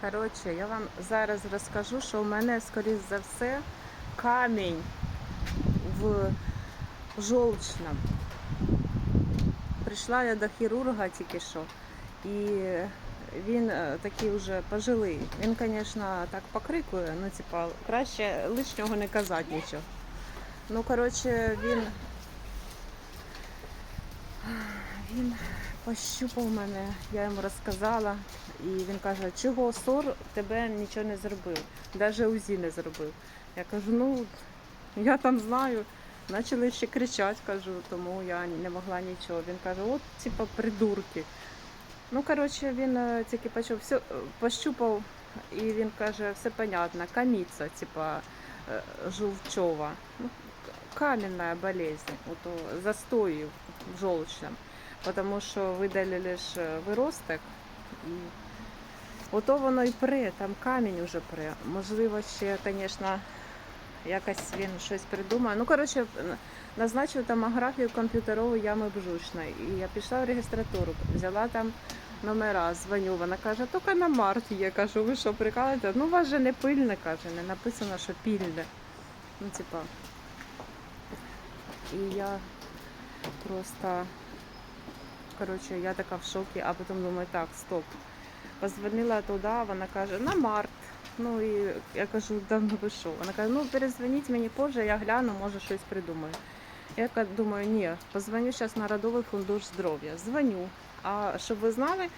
Коротше, я вам зараз розкажу, що у мене, скоріш за все, камінь в жовчному. Прийшла я до хірурга тільки що, і він е, такий вже пожилий. Він, звісно, так покрикує, ну, типа, краще лишнього не казати нічого. Ну, коротше, він. Він пощупав мене, я йому розказала, і він каже, чого сор тебе нічого не зробив, навіть УЗІ не зробив. Я кажу, ну я там знаю. Почали ще кричати, кажу, тому я не могла нічого. Він каже, от типа придурки. Ну, коротше, він е, тільки почув, все, пощупав, і він каже, все понятно, каміця, типа е, жовчова. Ну, каменная болезнь, ото застої в желчном, потому що видалили ж е, виросток, і ото воно і пре, там камінь уже пре. Можливо, ще, звісно, якось він щось придумає. Ну, коротше, назначив томографію комп'ютерової ями бжушної. І я пішла в реєстратуру, взяла там номера, дзвоню. Вона каже, тільки на март є. Кажу, ви що, прикалуєте? Ну, у вас же не пильне, каже, не написано, що пільне. Ну, типа. І я просто, коротше, я така в шокі, а потім думаю, так, стоп. Позвонила туди, вона каже, на март. Ну і я кажу, давно ви що? Вона каже, ну перезвоніть мені позже, я гляну, може щось придумаю. Я думаю, ні, позвоню зараз на Радовий фондуш здоров'я. Дзвоню. А щоб ви знали,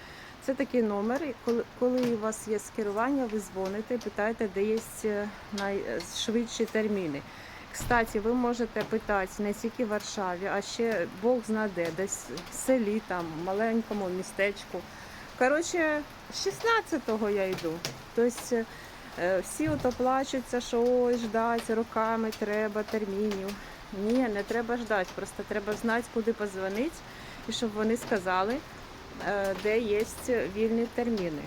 це такий номер. Коли, коли у вас є скерування, ви дзвоните, питаєте, де є е, найшвидші терміни. Кстати, ви можете питати не тільки в Варшаві, а ще Бог зна де, десь в селі, там, в маленькому містечку. Коротше, 16-го я йду. Тобто е, всі ото плачуться, що ой, ждать, роками треба термінів. Ні, не треба ждати, просто треба знати, куди позвонити, і щоб вони сказали, е, де є вільні терміни.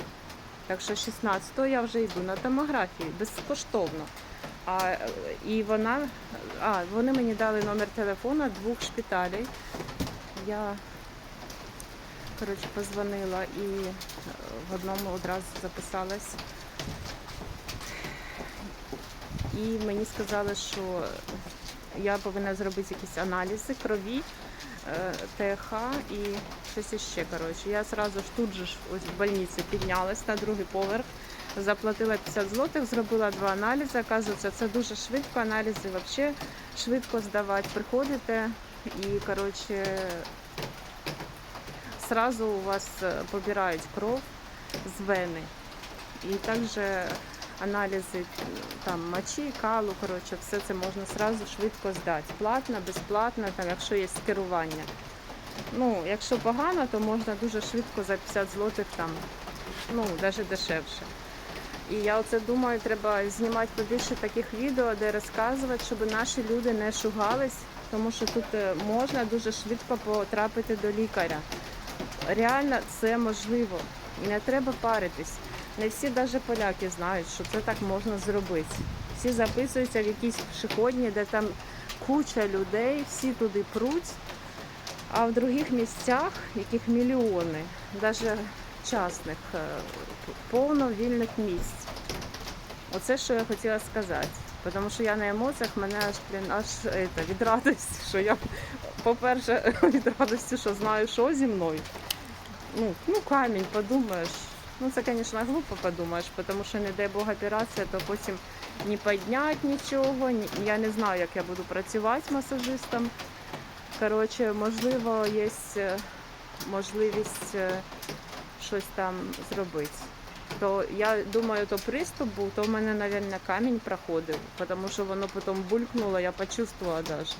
Так що 16-го я вже йду на томографію безкоштовно. А, і вона, а, вони мені дали номер телефона двох шпиталей. Я коротше, позвонила і е, в одному одразу записалась. І мені сказали, що я повинна зробити якісь аналізи крові, е, ТХ і щось іще. Коротше. Я одразу ж тут же ось в больниці піднялась на другий поверх, заплатила 50 злотих, зробила два аналізи. Оказується, це дуже швидко. Аналізи взагалі швидко здавати. Приходите і коротше, сразу у вас е, побирають кров з вени. І також аналізи е, там мочі, калу, коротше, все це можна сразу швидко здати. Платно, безплатно, там, якщо є скерування. Ну, якщо погано, то можна дуже швидко за 50 злотих там, ну, навіть дешевше. І я оце думаю, треба знімати побільше таких відео, де розказувати, щоб наші люди не шугались, тому що тут е, можна дуже швидко потрапити до лікаря. Реально це можливо. І не треба паритись. Не всі навіть поляки знають, що це так можна зробити. Всі записуються в якісь пішохідні, де там куча людей, всі туди пруть. А в других місцях, яких мільйони, навіть частних, е, повно вільних місць. Оце що я хотіла сказати. Тому що я на емоціях мене аж блін, аж это, від радості, що я, по-перше, від радості, що знаю, що зі мною. Ну, ну камінь, подумаєш. Ну це, звісно, глупо подумаєш, тому що не дай Бог операція, то потім не підняти нічого. ні- Я не знаю, як я буду працювати масажистом. Коротше, можливо, є е, можливість е, щось там зробити. То я думаю, то приступ був, то в мене, мабуть, камінь проходив, тому що воно потім булькнуло, я почувствувала навіть.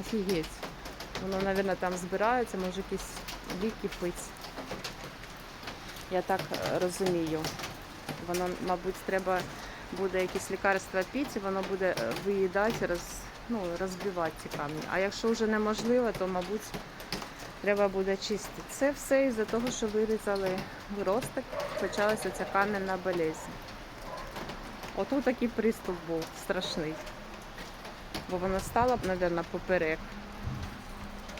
Офігеть. Воно, мабуть, там збирається, може якісь ліки пити. Я так е, розумію. Воно, мабуть, треба буде якісь лікарства піти, воно буде е, виїдати, роз, ну, розбивати ці камні. А якщо вже неможливо, то, мабуть, треба буде чистити. Це все із-за того, що вирізали виростик, почалася ця кам'яна болезнь. Отут такий приступ був страшний. Бо воно стало, мабуть, поперек.